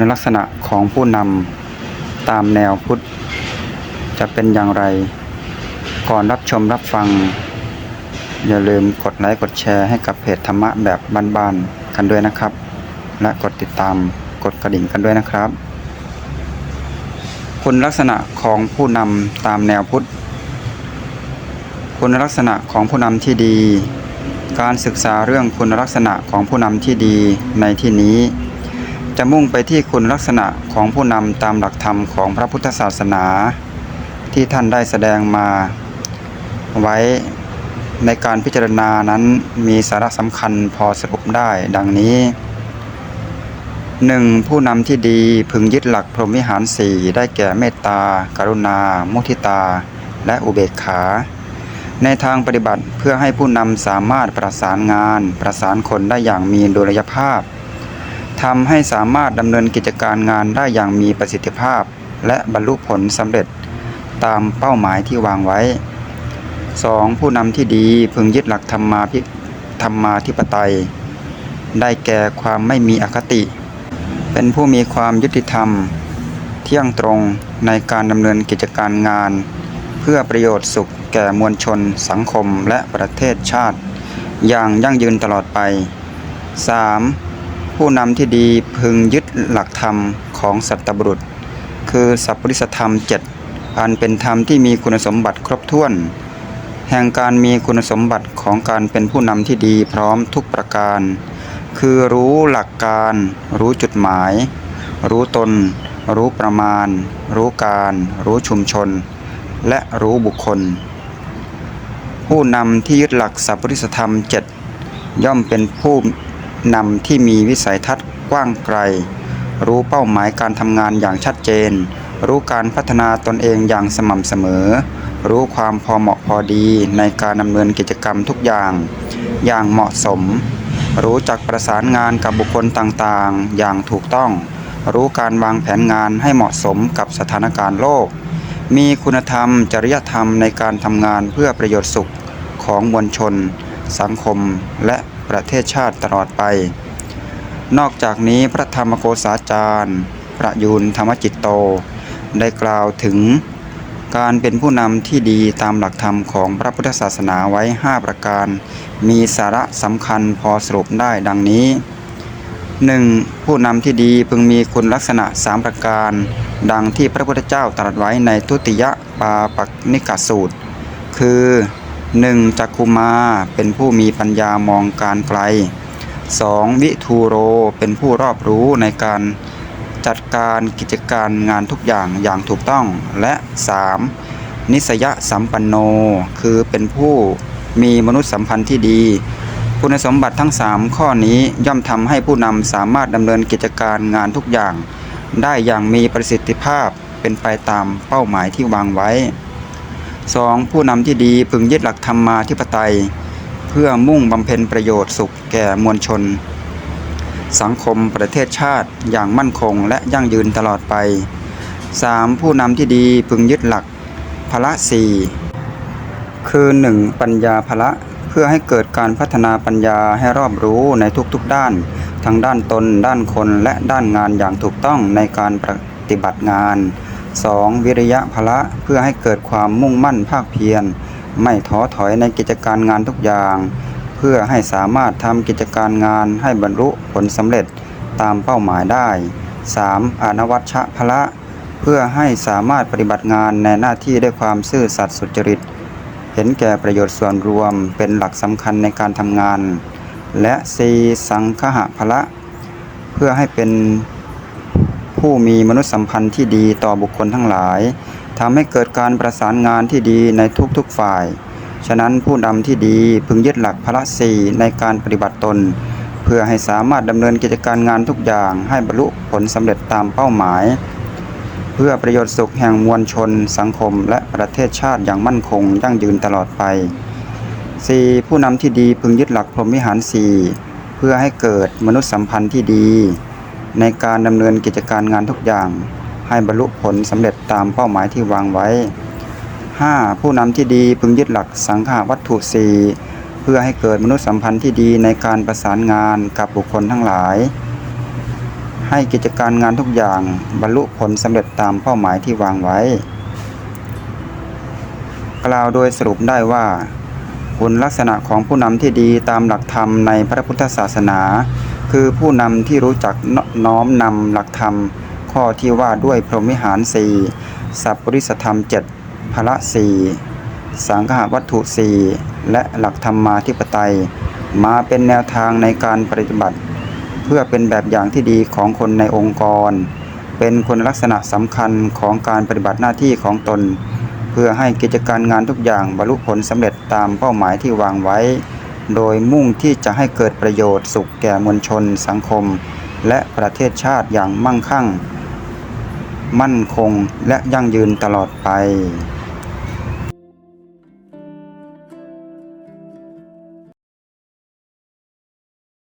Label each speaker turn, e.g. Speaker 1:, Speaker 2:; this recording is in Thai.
Speaker 1: คุณลักษณะของผู้นำตามแนวพุทธ จะเป็นอย่างไร ก่อนรับชมรับฟัง อย่าลืมกดไลค์กดแชร์ให้กับเพจธรรมะแบบบ้านๆกันด้วยนะครับ และกดติดตามกดกระดิ่งกันด้วยนะครับ คุณลักษณะของผู้นำตามแนวพุทธ คุณลักษณะของผู้นำที่ดี การศึกษาเรื่องคุณลักษณะของผู้นำที่ดีในที่นี้ จะมุ่งไปที่คุณลักษณะของผู้นำตามหลักธรรมของพระพุทธศาสนา ที่ท่านได้แสดงมาไว้ในการพิจารณานั้นมีสาระสำคัญพอสรุปได้ดังนี้ 1. ผู้นำที่ดีพึงยึดหลักพรหมวิหารสี่ได้แก่เมตตากรุณา มุทิตา และอุเบกขา ในทางปฏิบัติเพื่อให้ผู้นำสามารถประสานงาน ประสานคนได้อย่างมีดุลยภาพ ทำให้สามารถดำเนินกิจการงานได้อย่างมีประสิทธิภาพ และบรรลุผลสำเร็จตามเป้าหมายที่วางไว้ 2. ผู้นำที่ดีพึงยึดหลักธรรมาภิธรรมาธิปไตย ได้แก่ความไม่มีอคติ เป็นผู้มีความยุติธรรม เที่ยงตรงในการดำเนินกิจการงาน เพื่อประโยชน์สุขแก่มวลชน สังคมและประเทศชาติ อย่างยั่งยืนตลอดไป 3. ผู้นำที่ดีพึงยึดหลักธรรมของสัตบุรุษ คือสัพพริสธรรม7อันเป็นธรรมที่มีคุณสมบัติครบถ้วน แห่งการมีคุณสมบัติของการเป็นผู้นำที่ดีพร้อมทุกประการ คือรู้หลักการ รู้จุดหมาย รู้ตน รู้ประมาณ รู้การ รู้ชุมชน และรู้บุคคล ผู้นำที่ยึดหลักสัพพุริสธรรม7ย่อมเป็นผู้ นำที่มีวิสัยทัศน์กว้างไกล รู้เป้าหมายการทำงานอย่างชัดเจน รู้การพัฒนาตนเองอย่างสม่ำเสมอ รู้ความพอเหมาะพอดีในการดำเนินกิจกรรมทุกอย่าง อย่างเหมาะสม รู้จักประสานงานกับบุคคลต่างๆ อย่างถูกต้อง รู้การวางแผนงานให้เหมาะสมกับสถานการณ์โลก มีคุณธรรม จริยธรรมในการทำงานเพื่อประโยชน์สุขของมวลชน สังคมและ ประเทศชาติตลอดไป นอกจากนี้พระธรรมโกษาจารย์ ประยูนธรรมจิตโต ได้กล่าวถึงการเป็นผู้นำที่ดีตามหลักธรรมของพระพุทธศาสนาไว้ 5 ประการ มีสาระสำคัญพอสรุปได้ดังนี้ 1. ผู้นำที่ดีพึงมีคุณลักษณะ 3 ประการ ดังที่พระพุทธเจ้าตรัสไว้ในทุติยปาปักนิกสูตร คือ 1. จักคุมาเป็นผู้มีปัญญามองการไกล 2. วิทูโรเป็นผู้รอบรู้ในการจัดการกิจการงานทุกอย่างอย่างถูกต้อง และ 3. นิสยสัมปันโน คือเป็นผู้มีมนุษยสัมพันธ์ที่ดี คุณสมบัติทั้ง 3 ข้อนี้ย่อมทำให้ผู้นำสามารถดำเนินกิจการงานทุกอย่าง ได้อย่างมีประสิทธิภาพเป็นไปตามเป้าหมายที่วางไว้ 2. ผู้นำที่ดีพึงยึดหลักธรรมมาธิปไตย เพื่อมุ่งบำเพ็ญประโยชน์สุขแก่มวลชน สังคมประเทศชาติอย่างมั่นคงและยั่งยืนตลอดไป 3. ผู้นำที่ดีพึงยึดหลักพละสี่คือ 1. ปัญญาพละเพื่อให้เกิดการพัฒนาปัญญาให้รอบรู้ในทุกๆด้าน ทั้งด้านตน ด้านคนและด้านงานอย่างถูกต้องในการปฏิบัติงาน 2. วิริยะพละเพื่อให้เกิดความมุ่งมั่นภาคเพียร ไม่ท้อถอยในกิจการงานทุกอย่าง เพื่อให้สามารถทำกิจการงานให้บรรลุผลสำเร็จตามเป้าหมายได้ 3. อนวัชชะพละ เพื่อให้สามารถปฏิบัติงานในหน้าที่ด้วยความซื่อสัตย์สุจริต เห็นแก่ประโยชน์ส่วนรวมเป็นหลักสำคัญในการทำงาน และ 4. สังคหะพละ เพื่อให้เป็น ผู้มีมนุษยสัมพันธ์ที่ดีต่อบุคคลทั้งหลายทำให้เกิดการประสานงานที่ดีในทุกๆฝ่าย ฉะนั้นผู้นำที่ดีพึงยึดหลักพละสี่ในการปฏิบัติตน เพื่อให้สามารถดำเนินกิจการงานทุกอย่างให้บรรลุผลสำเร็จตามเป้าหมาย เพื่อประโยชน์สุขแห่งมวลชน สังคม และประเทศชาติอย่างมั่นคงยั่งยืนตลอดไป 4. ผู้นำที่ดีพึงยึดหลักพรหมวิหารสี่เพื่อให้เกิดมนุษยสัมพันธ์ที่ดี ในการดำเนินกิจการงานทุกอย่าง ให้บรรลุผลสำเร็จตามเป้าหมายที่วางไว้ 5. ผู้นำที่ดีพึงยึดหลักสังฆาวัตถุสี่เพื่อให้เกิดมนุษยสัมพันธ์ที่ดีในการประสานงานกับบุคคลทั้งหลาย ให้กิจการงานทุกอย่างบรรลุผลสำเร็จตามเป้าหมายที่วางไว้ กล่าวโดยสรุปได้ว่า คุณลักษณะของผู้นำที่ดีตามหลักธรรมในพระพุทธศาสนา คือผู้นำที่รู้จักน้อมนำหลักธรรม ข้อที่ว่าด้วยพรหมิหารสี่สัพปริสธรรมเจ็ดพละสี่สังฆวัตถุสี่และหลักธรรมาธิปไตย มาเป็นแนวทางในการปฏิบัติ เพื่อเป็นแบบอย่างที่ดีของคนในองค์กร เป็นคุณลักษณะสำคัญของการปฏิบัติหน้าที่ของตน เพื่อให้กิจการงานทุกอย่างบรรลุผลสำเร็จตามเป้าหมายที่วางไว้ โดยมุ่งที่จะให้เกิดประโยชน์สุขแก่มวลชน สังคม และประเทศชาติอย่างมั่งคั่ง มั่นคงและยั่งยืนตลอดไป